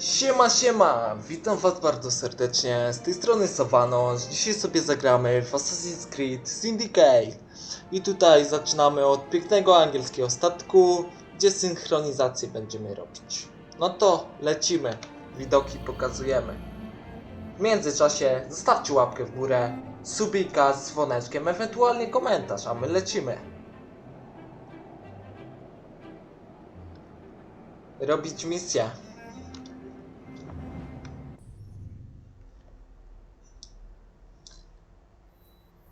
Siema, siema! Witam was bardzo serdecznie, z tej strony Savanos. Dzisiaj sobie zagramy w Assassin's Creed Syndicate. I tutaj zaczynamy od pięknego angielskiego statku, gdzie synchronizację będziemy robić. No to lecimy, widoki pokazujemy. W międzyczasie zostawcie łapkę w górę, subika z dzwoneczkiem, ewentualnie komentarz, a my lecimy. Robić misję.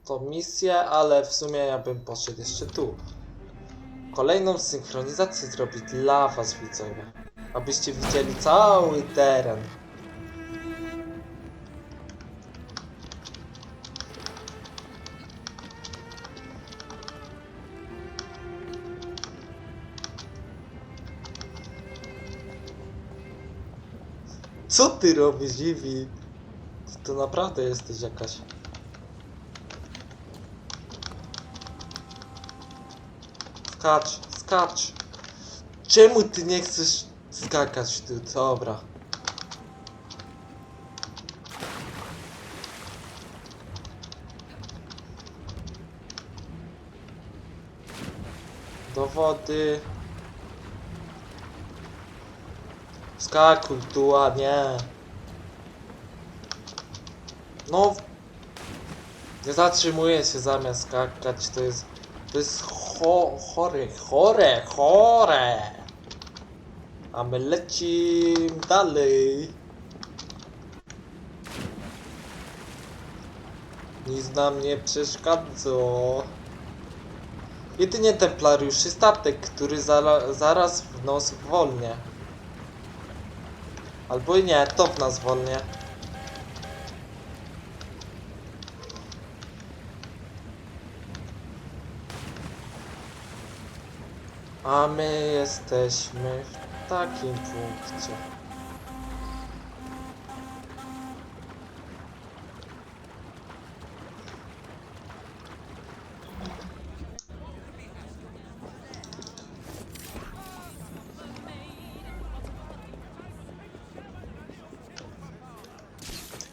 To misję, ale w sumie ja bym poszedł jeszcze tu. Kolejną synchronizację zrobić dla was widzowie. Abyście widzieli cały teren. Co ty robisz, Iwi? To naprawdę jesteś jakaś... Skacz, skacz. Czemu ty nie chcesz skakać tu? Dobra. Do wody. Skakuj tu, a nie. No. Nie zatrzymuję się zamiast skakać, to jest... To jest cho chore, chore, chore. A my lecimy dalej. Nic nam nie przeszkadza. Jedynie templariuszy statek, który zara zaraz w nos wolnie. Albo nie, to w nas wolnie. A my jesteśmy w takim punkcie.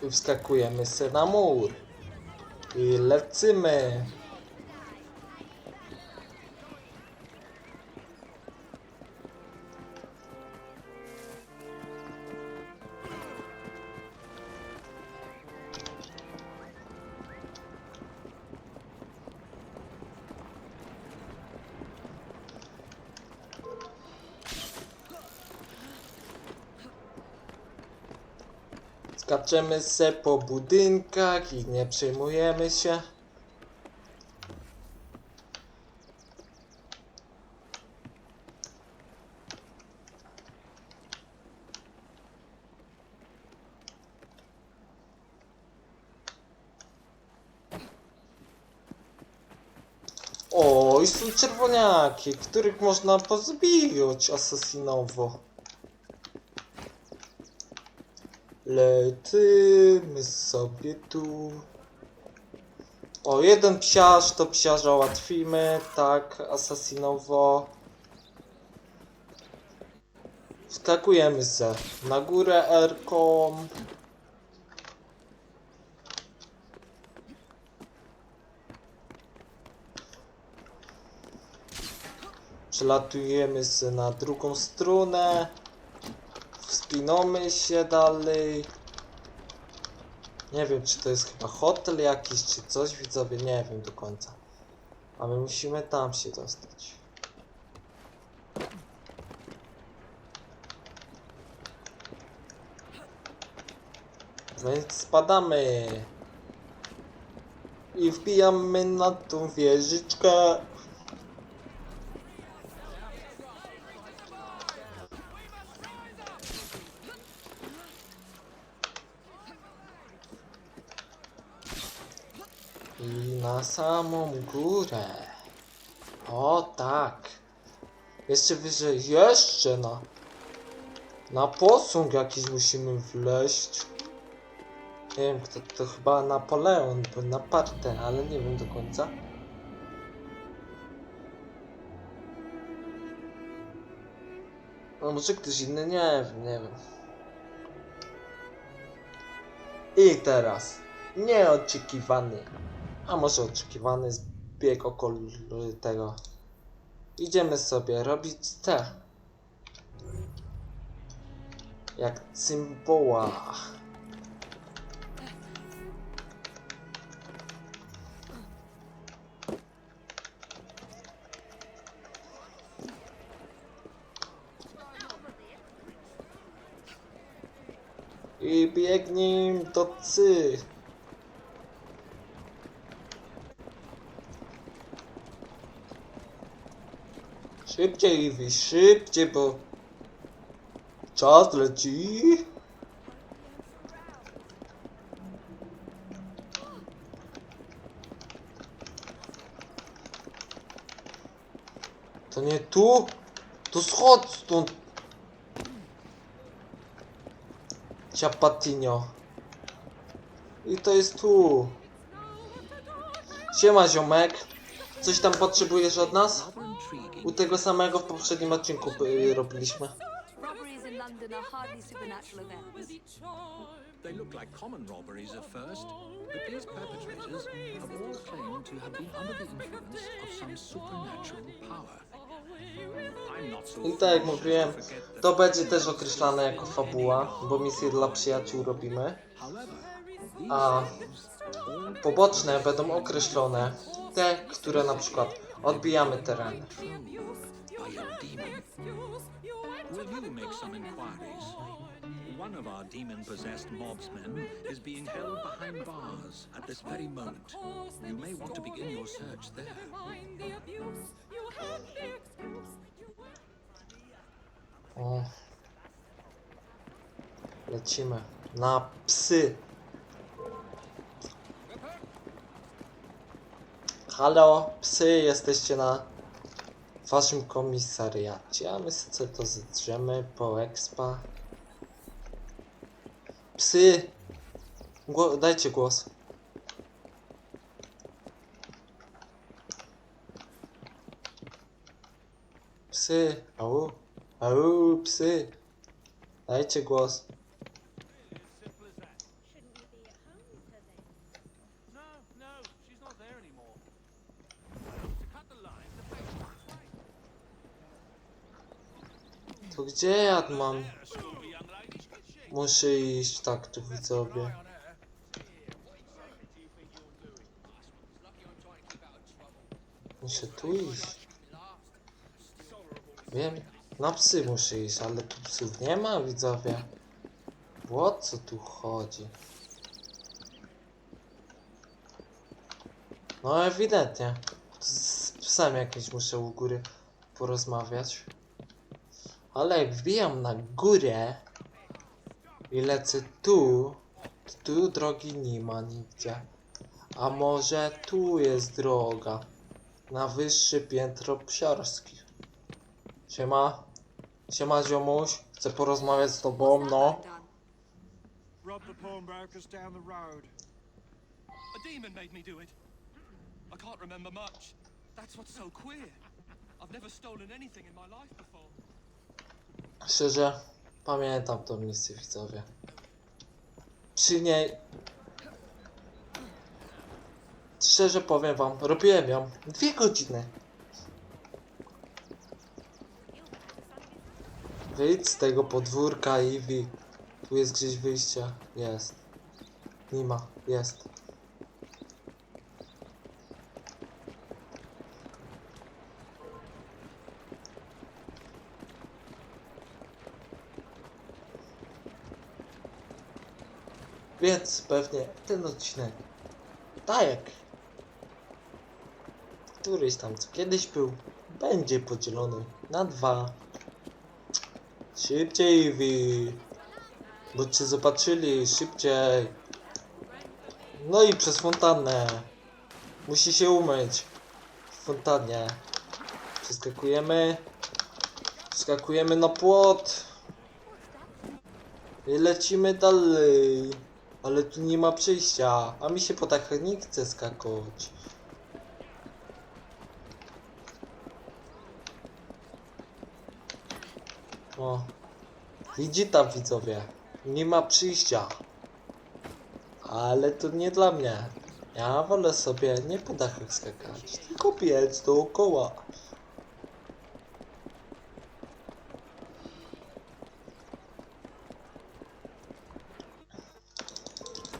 Wskakujemy se na mur. I lecimy. Skaczemy se po budynkach i nie przejmujemy się. O, i są czerwoniaki, których można pozbijać asasinowo. Lecimy sobie tu. O, jeden psiarz, to psiarza łatwimy, tak, asasinowo. Skakujemy se na górę R-ką. Przelatujemy se na drugą stronę. Wspinamy się dalej. Nie wiem, czy to jest chyba hotel jakiś, czy coś, widzowie, nie wiem do końca. A my musimy tam się dostać. Więc spadamy. I wbijamy na tą wieżyczkę. I na samą górę. O tak. Jeszcze wyżej, jeszcze na... Na posąg jakiś musimy wleść. Nie wiem, kto to chyba Napoleon był na partę, ale nie wiem do końca. A może ktoś inny? Nie wiem, nie wiem. I teraz nieoczekiwany, a może oczekiwany zbieg okol tego. Idziemy sobie robić te. Jak cymboła. I biegnij do cy. Szybciej, Iwi, szybciej, bo czas leci. To nie tu? To schod stąd. Ciapatinio. I to jest tu. Siema ziomek. Coś tam potrzebujesz od nas? U tego samego w poprzednim odcinku y, robiliśmy. Robberies in London are hardly supernatural events. They look like common robberies at first, but these perpetrators have all claimed to have been under the influence of some supernatural power. I'm not so I tak jak foolish mówiłem, to forget that to będzie też określane jako fabuła, bo misje dla przyjaciół robimy. However, A these poboczne będą określone. Te, które na przykład odbijamy teren. controlled by a demon. Will you make some inquiries? One of our demon-possessed mobsmen is being held behind bars at this very moment. You may want to begin your search there. O. Lecimy. Na psy. Halo, psy, jesteście na waszym komisariacie, a my sobie to zedrzemy po expa. Psy! Gło dajcie głos. Psy! Au! Au, psy! Dajcie głos. No, no, she's not there anymore. To cut the line, the patient's right. To gdzie mam? Muszę iść, tak tu widzowie. Muszę tu iść. Wiem, na psy muszę iść, ale tu psów nie ma, widzowie. O co tu chodzi? No ewidentnie. Z psem jakimś muszę u góry porozmawiać. Ale jak wbijam na górę i lecę tu, to tu drogi nie ma nigdzie. A może tu jest droga? Na wyższe piętro psiarskich. Siema. Siema ziomuś. Chcę porozmawiać z tobą, no. Rob the pawnbrokers down the road. A demon made me do it. I can't remember much. That's what's so queer. I've never stolen anything in my life before. Szczerze, pamiętam tą misję widzowie. Przy niej... Szczerze powiem wam, robiłem ją dwie godziny. Wyjdź z tego podwórka, Iwi. Tu jest gdzieś wyjście. Jest. Nie ma. Jest. Więc pewnie ten odcinek, tak któryś tam co kiedyś był, będzie podzielony na dwa. Szybciej wy, bo cię zobaczyli, szybciej. No i przez fontannę. Musi się umyć. W fontannie. Przeskakujemy. Skakujemy na płot. I lecimy dalej. Ale tu nie ma przejścia, a mi się po tak nie chce skakać. O. Widzi tam widzowie. Nie ma przyjścia. Ale to nie dla mnie. Ja wolę sobie nie po dachach skakać, tylko biec dookoła.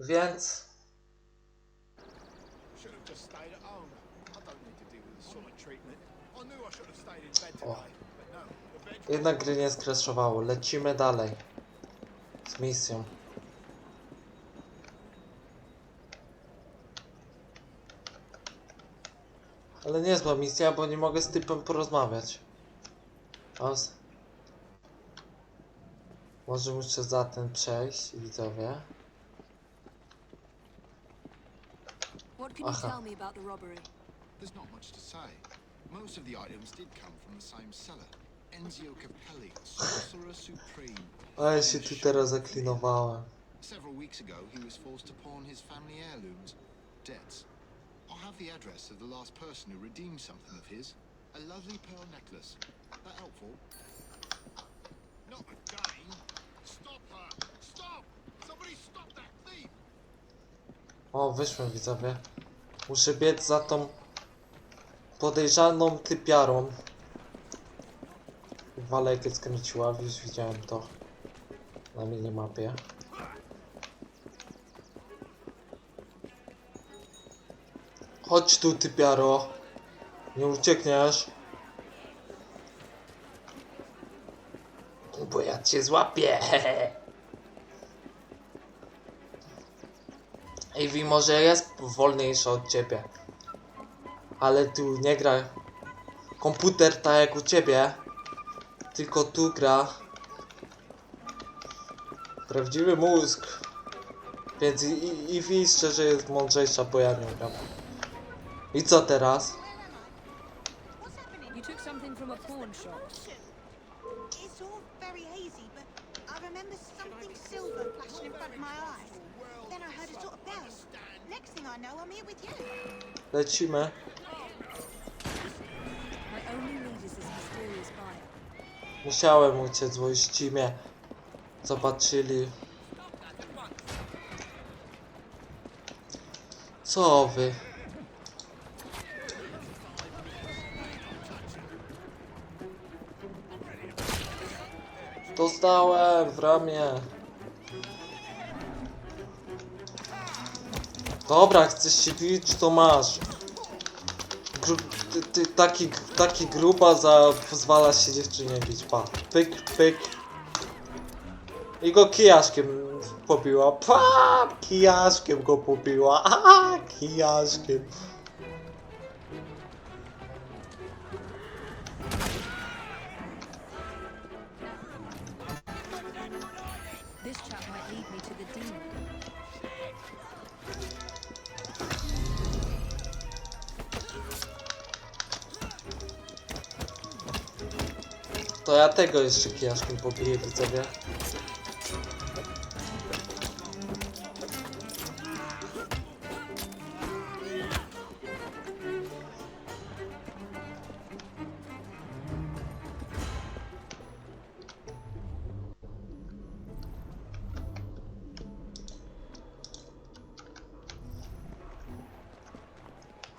The bedroom jednak gry nie skraszowało. Lecimy dalej. Z misją. Ale niezła misja, bo nie mogę z typem porozmawiać. Może muszę za ten przejść, widzowie. What can you Aha. tell me about the robbery? There's not much to say. Most of the items did come from the same seller. Enzio Capelli, Sorcerer Supreme. A ja się tu teraz zaklinowałem. Several weeks ago, he was forced to pawn his family heirlooms, debts. I have the address of the last person who redeemed something of his. A lovely pearl necklace. That helpful? Not O, wyszłem widzowie. Muszę biec za tą podejrzaną typiarą. Walejkę skręciła, już widziałem to na minimapie. Chodź tu typiaro. Nie uciekniesz. Bo ja cię złapię. Ewi może jest wolniejsza od ciebie. Ale tu nie gra komputer tak jak u ciebie. Tylko tu gra prawdziwy mózg. Więc i, i, i Wi szczerze jest mądrzejsza, bo ja nie gram. I co teraz? You took something from a pawn shop. It's all very hazy, but I remember something silver flashing in front of my eyes. Then I heard a sort Lecimy. Musiałem uciec, bo już ci mnie zobaczyli. Co wy? Dostałem w ramię. Dobra, chcesz się bić, to masz. Gru ty, ty, taki, taki gruba za pozwala się dziewczynie bić, pa. Pyk, pyk. I go kijaszkiem pobiła. Pa! Kijaszkiem go pobiła. Aha, kijaszkiem. To ja tego jeszcze kijaszkiem pobiję, widzowie.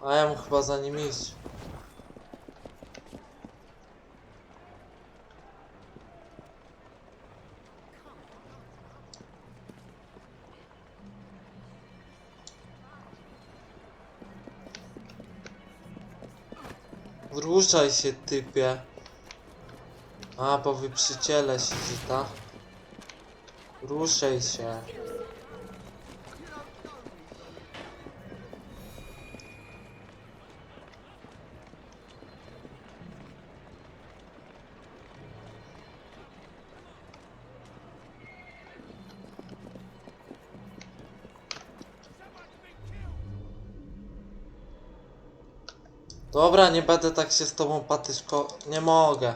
A ja mu chyba za nim iść. Ruszaj się, typie. A, bo wy przy ciele siedzi, ta? Ruszaj się. Dobra, nie będę tak się z tobą patyszko... Nie mogę.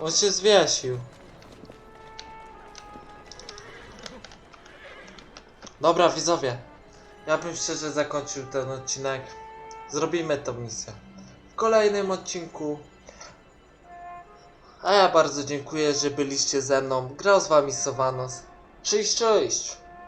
On się zwiesił. Dobra, widzowie. Ja bym szczerze zakończył ten odcinek. Zrobimy tą misję w kolejnym odcinku. A ja bardzo dziękuję, że byliście ze mną. Grał z wami Sowanos. Cześć, cześć!